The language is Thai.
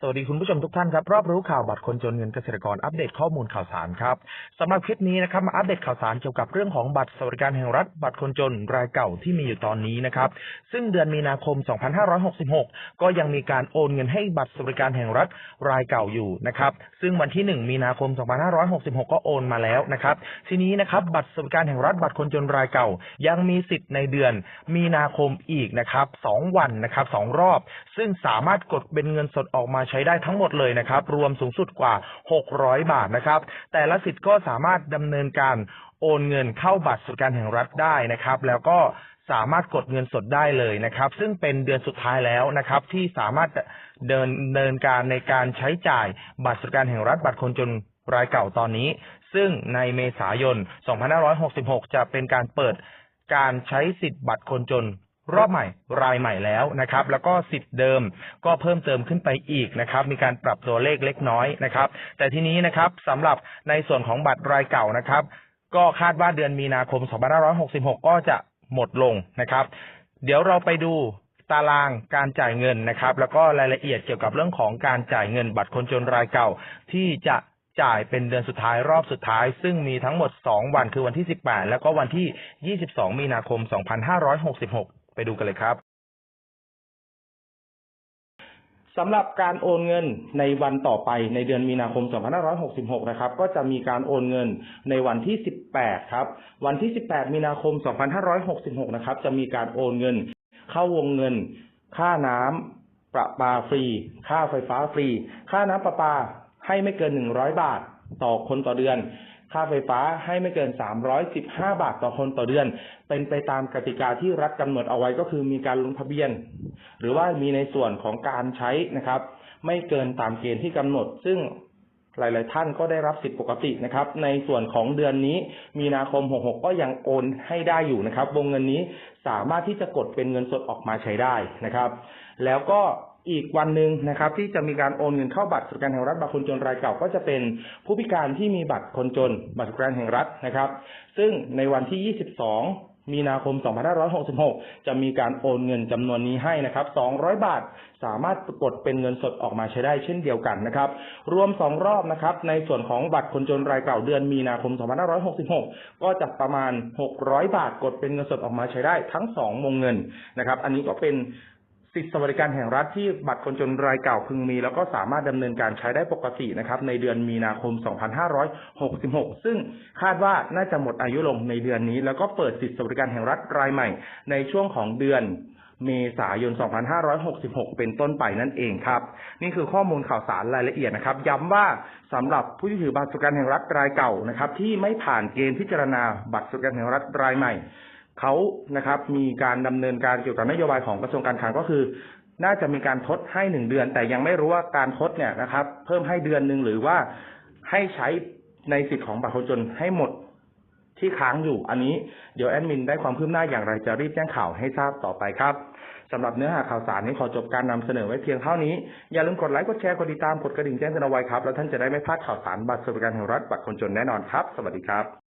สวัสดีคุณผู้ชมทุกท่านครับ รอบรู้ข่าวบัตรคนจนเงินเกษตรกรอัปเดตข้อมูลข่าวสารครับสำหรับคลิปนี้นะครับมาอัปเดตข่าวสารเกี่ยวกับเรื่องของบัตรสวัสดิการแห่งรัฐบัตรคนจนรายเก่าที่มีอยู่ตอนนี้นะครับซึ่งเดือนมีนาคม 2566 ก็ยังมีการโอนเงินให้บัตรสวัสดิการแห่งรัฐรายเก่าอยู่นะครับซึ่งวันที่ 1 มีนาคม 2566 ก็โอนมาแล้วนะครับทีนี้นะครับบัตรสวัสดิการแห่งรัฐบัตรคนจนรายเก่า ยังมีสิทธิ์ในเดือนมีนาคมอีกนะครับสองวันนะครับสองรอบ ซึ่งสามารถกดเป็นเงินสดออกมาใช้ได้ทั้งหมดเลยนะครับ รวมสูงสุดกว่า 600 บาทนะครับ แต่ละสิทธิ์ก็สามารถดำเนินการโอนเงินเข้าบัตรสวัสดิการแห่งรัฐได้นะครับ แล้วก็สามารถกดเงินสดได้เลยนะครับ ซึ่งเป็นเดือนสุดท้ายแล้วนะครับ ที่สามารถเดินเนินการในการใช้จ่ายบัตรสวัสดิการแห่งรัฐบัตรคนจนรายเก่าตอนนี้ ซึ่งในเมษายน 2566 จะเป็นการเปิดการใช้สิทธิ์บัตรคนจน รอบใหม่รายใหม่แล้วนะครับ แล้วก็สิทธิ์เดิมก็เพิ่มเติมขึ้นไปอีกนะครับ มีการปรับตัวเลขเล็กน้อยนะครับ แต่ทีนี้นะครับสำหรับในส่วนของบัตรรายเก่านะครับ ก็คาดว่าเดือนมีนาคม 2566 ก็จะหมดลงนะครับ เดี๋ยวเราไปดูตารางการจ่ายเงินนะครับ แล้วก็รายละเอียดเกี่ยวกับเรื่องของการจ่ายเงินบัตรคนจนรายเก่าที่จะจ่ายเป็นเดือนสุดท้ายรอบสุดท้าย ซึ่งมีทั้งหมด 2 วันคือวันที่ 18 แล้วก็วันที่ 22 มีนาคม 2566 ไปดูกันเลยครับสำหรับการโอนเงินในวันต่อไปในเดือนมีนาคม 2566 นะครับ ก็จะมีการโอนเงินในวันที่ 18 ครับ วันที่ 18 มีนาคม 2566 นะครับ จะมีการโอนเงิน เข้าวงเงิน ค่าน้ำประปาฟรี ค่าไฟฟ้าฟรี ค่าน้ำประปาให้ไม่เกิน 100 บาท ต่อคนต่อเดือน ค่าไฟฟ้าให้ไม่เกิน 315 บาทต่อคนต่อเดือน เป็นไปตามกติกาที่รัฐกำหนดเอาไว้ก็คือมีการลงทะเบียน หรือว่ามีในส่วนของการใช้นะครับ ไม่เกินตามเกณฑ์ที่กำหนด ซึ่งหลาย ๆ ท่านก็ได้รับสิทธิปกตินะครับ ในส่วนของเดือนนี้มีนาคม 66 ก็ยังโอนให้ได้อยู่นะครับ วงเงินนี้สามารถที่จะกดเป็นเงินสดออกมาใช้ได้นะครับ แล้วก็อีกวันหนึ่งนะครับ ที่จะมีการโอนเงินเข้าบัตรสวัสดิการแห่งรัฐบัตรคนจนรายเก่าก็จะเป็นผู้พิการที่มีบัตรคนจน บัตรสวัสดิการแห่งรัฐนะครับ ซึ่งในวันที่ 22 มีนาคม 2566 จะมีการโอนเงินจำนวนนี้ให้นะครับ 200 บาทสามารถกดเป็นเงินสดออกมาใช้ได้เช่นเดียวกันนะครับ รวม 2 รอบนะครับ ในส่วนของบัตรคนจนรายเก่าเดือนมีนาคม 2566 ก็จะประมาณ 600 บาทกดเป็นเงินสดออกมาใช้ได้ทั้ง 2 วงเงินนะครับ อันนี้ก็เป็น สิทธิสวัสดิการแห่งรัฐที่บัตรคนจนรายเก่าพึงมี แล้วก็สามารถดำเนินการใช้ได้ปกตินะครับในเดือนมีนาคม 2566 ซึ่งคาดว่าน่าจะหมดอายุลงในเดือนนี้ แล้วก็เปิดสิทธิสวัสดิการแห่งรัฐรายใหม่ ในช่วงของเดือนเมษายน 2566 เป็นต้นไปนั่นเองครับ นี่คือข้อมูลข่าวสารรายละเอียดนะครับ ย้ำว่าสำหรับผู้ที่ถือบัตรสวัสดิการแห่งรัฐรายเก่านะครับ ที่ไม่ผ่านเกณฑ์พิจารณาบัตรสวัสดิการแห่งรัฐรายใหม่ เขานะครับมีการดำเนินการเกี่ยวกับนโยบายของกระทรวงการคลังก็คือ น่าจะมีการทดให้หนึ่งเดือน แต่ยังไม่รู้ว่าการทดเนี่ยนะครับ เพิ่มให้เดือนหนึ่งหรือว่าให้ใช้ในสิทธิ์ของบัตรคนจนให้หมดที่ค้างอยู่อันนี้เดี๋ยวแอดมินได้ความคืบหน้าอย่างไรจะรีบแจ้งข่าวให้ทราบต่อไปครับสำหรับเนื้อหาข่าวสารนี้ขอจบการนำเสนอไว้เพียงเท่านี้ อย่าลืมกดไลค์กดแชร์กดติดตามกดกระดิ่งแจ้งเตือนเอาไว้ครับ แล้วท่านจะได้ไม่พลาดข่าวสารบัตรสวัสดิการแห่งรัฐบัตรคนจนแน่นอนครับ สวัสดีครับ